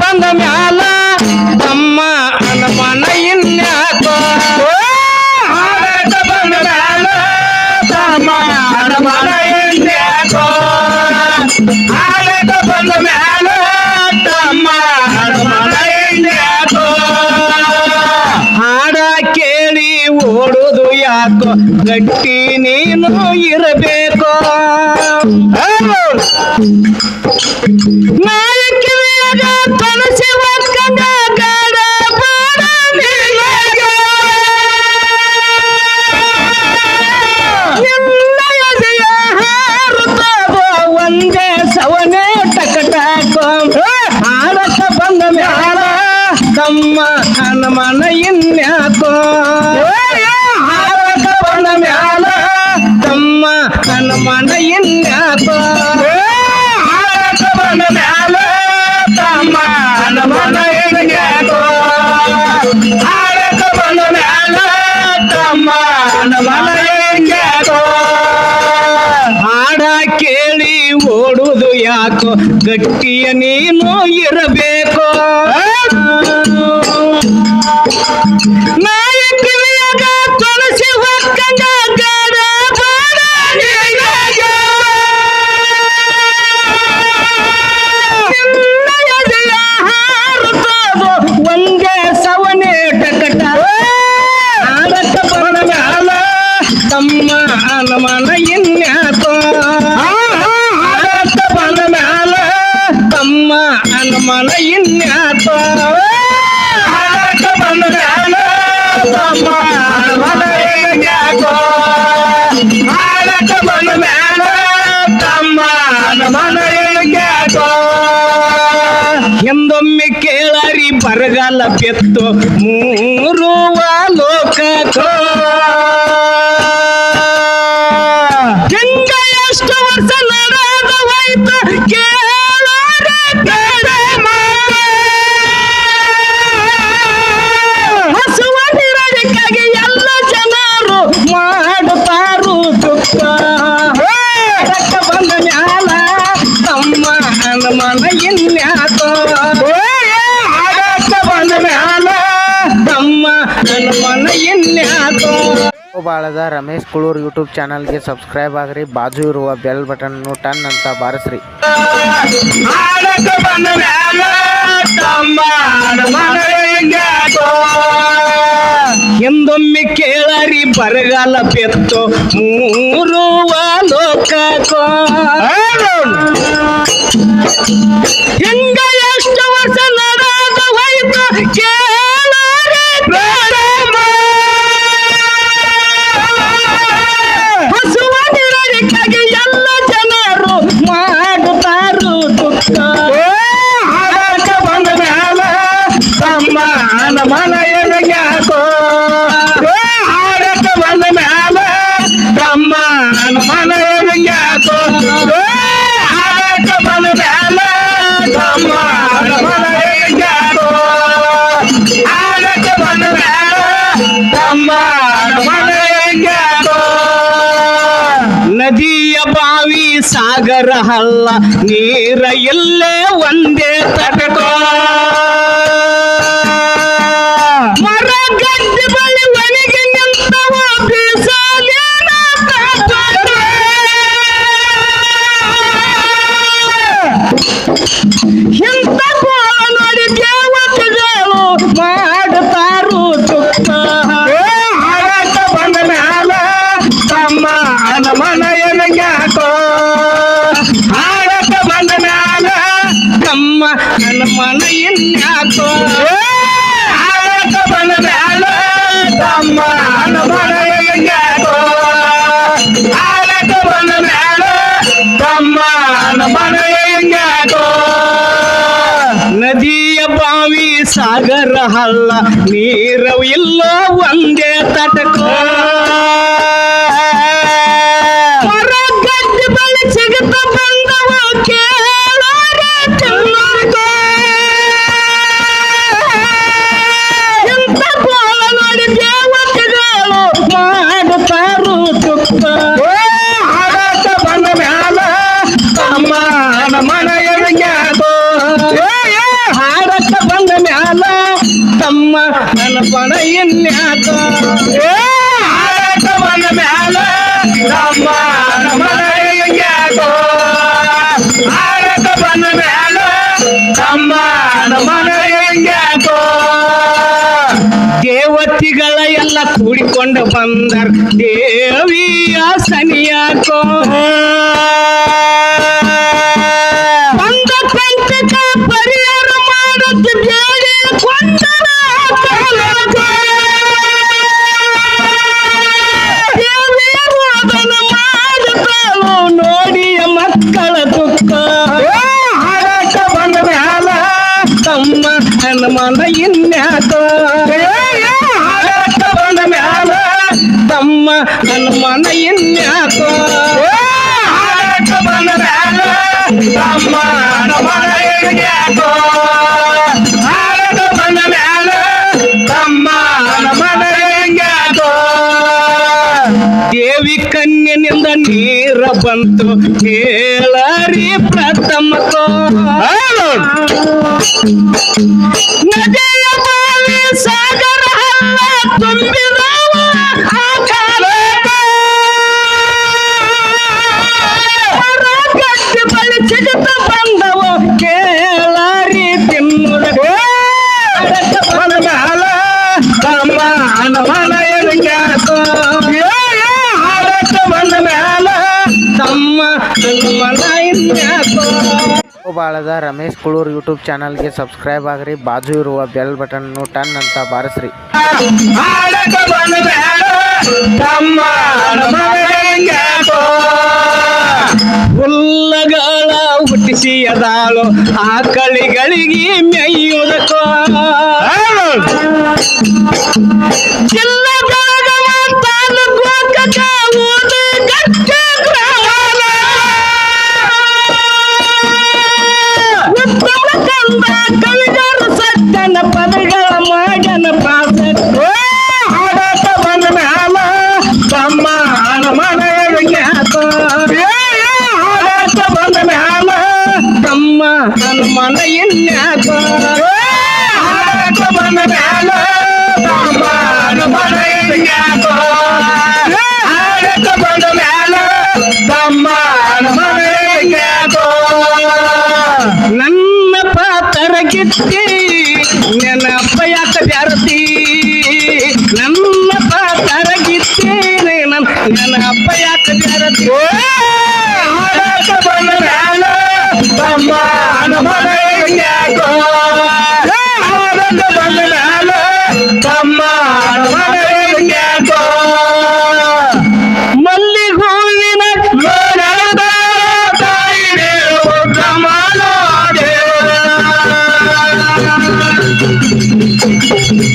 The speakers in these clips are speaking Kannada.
ಬಂದ ಮ್ಯಾಲ ತಮ್ಮ ಅನುಮಾನ ಬಂದ ಮ್ಯಾಲ ತಮ್ಮ ಹಾಡ ಕೇಳಿ ಓಡುದು ಯಾಕೋ? ಗಟ್ಟಿ ನೀನು ಇರಬೇಕು. ಬಂದ ಮ್ಯಾಲ. ತಮ್ಮ ಬಂದ ಮ್ಯಾಲ. ತಮ್ಮ ಬಂದ ಮ್ಯಾಲ. ತಮ್ಮ ಹಾಡ ಕೇಳಿ ಓಡುವುದು ಯಾಕೋ? ಗಟ್ಟಿಯ ನೀನು ಇರಬೇಕು. ಎಂದೊಮ್ಮೆ ಕೇಳರಿ ಬರಗಾಲ ಬೆತ್ತು ಮೂರು ಲೋಕ ಎಷ್ಟು ವರ್ಷ ಕೇಳರೆ ಬಂದ ಮ್ಯಾಲ ತಮ್ಮ ಹನುಮನ ಇನ್ಯಾಕೋ ಬಾಳದ ರಮೇಶ್ ಕುಳೂರ್ ಯೂಟ್ಯೂಬ್ ಚಾನಲ್ಗೆ ಸಬ್ಸ್ಕ್ರೈಬ್ ಆಗ್ರಿ ಬಾಜು ಇರುವ ಬೆಲ್ ಬಟನ್ ಟನ್ ಅಂತ ಬಾರಿಸ್ರಿ. ಹಾಡಕ ಬಂದ ಮ್ಯಾಲ ತಮ್ಮ ಅನುಮಾನ ಇನ್ಯಾಕೋ ಎಂದೊಮ್ಮೆ ಕೇಳರಿ ಬರಗಾಲ ಬೆತ್ತು ಮೂರು ಲೋಕಕ್ಕೋ. 人 ನದಿಯ ಬಾವಿ ಸಾಗರ ಹಲ್ಲ ನೀರ ಎಲ್ಲೇ ಒಂದೇ ತಟಕೋ? ತಮ್ಮ ಅನುಮಾನ ಎನಗ್ಯಾಕೋ ಹಾಡಕ ಬಂದ ಮ್ಯಾಲ ತಮ್ಮ ಹನುಮನ ಇನ್ಯಾಕೋ ಹಾಡಕ ಬಂದ ಮ್ಯಾಲ ತಮ್ಮ ಅನುಮಾನ ಎನಗ್ಯಾಕೋ ಹಾಡಕ ಬಂದ ಮ್ಯಾಲ ತಮ್ಮ ಅನುಮಾನ ಎನಗ್ಯಾಕೋ ನದಿಯ ಬಾವಿ ಸಾಗರ ಹಲ್ಲ ನೀರು ಇಲ್ಲೋ ಒಂದೇ ತಟಕೋ. ಬಳಿ ಸಿಗುತ್ತ ಬಂದವ ಕೇಳಾರೆ ತಿನ್ನೋರ್ಗೋ. ಇಂಥ ಕೋಲ ನೋಡಿ ದೇವತೆಗಳು ಮಾಡುತ್ತಾರು ದುಃಖ. ಹಾಡಕ ಬಂದ ಮ್ಯಾಲ ತಮ್ಮ ಅನಪಣ ಇನ್ಯಾಕ ಏ ಆಡಕ ಬಂದ ತಮ್ಮ ಬಂದ ದೇವತಿಗಳ ಎಲ್ಲ ಕೂಡಿಕೊಂಡು ಬಂದರ್ ದೇವಿಯ ಸನಿಯಾಕೋ ಪರಿಹಾರ ಮಾಡುತ್ತ ಬಂದ ಮ್ಯಾಲ ತಮ್ಮ ಹನುಮನ ಇನ್ಯಾಕೋ ಆಡಕ ಬಂದ ಮ್ಯಾಲ ತಮ್ಮ ಬಂದ ಮ್ಯಾಲ ತಮ್ಮ ದೇವಿ ಕನ್ಯನಿಂದ ನೀರ ಬಂತು. ಹೇಳರಿ ಪ್ರಥಮಕೋ ನದಿಯ ಸಾಗರ ಹಳ್ಳ ತುಂಬಿದವ. ಬಾಳದ ರಮೇಶ್ ಕುಳೂರ್ ಯೂಟ್ಯೂಬ್ ಚಾನಲ್ಗೆ ಸಬ್ಸ್ಕ್ರೈಬ್ ಆಗ್ರಿ. ಬಾಜು ಇರುವ ಬೆಲ್ ಬಟನ್ ಟನ್ ಅಂತ ಬಾರಿಸ್ರಿ. ಹುಲ್ಲಗಳ ಹುಟ್ಟಿಸಿ ಅದಾಳು ಆಕಳಿಗಳಿಗೆ ಮೇಯುವುದಕ್ಕೋ? ಆಡಕ ಬಂದ ಮ್ಯಾಲ ತಮ್ಮ ಮನೆಯಾಗೋ ಆಡಕ ಬಂದ ಮ್ಯಾಲ ತಮ್ಮ ಯಾಕೋ ನನ್ನ ಪಾತ್ರ ಗಿತ್ತಿ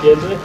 点缀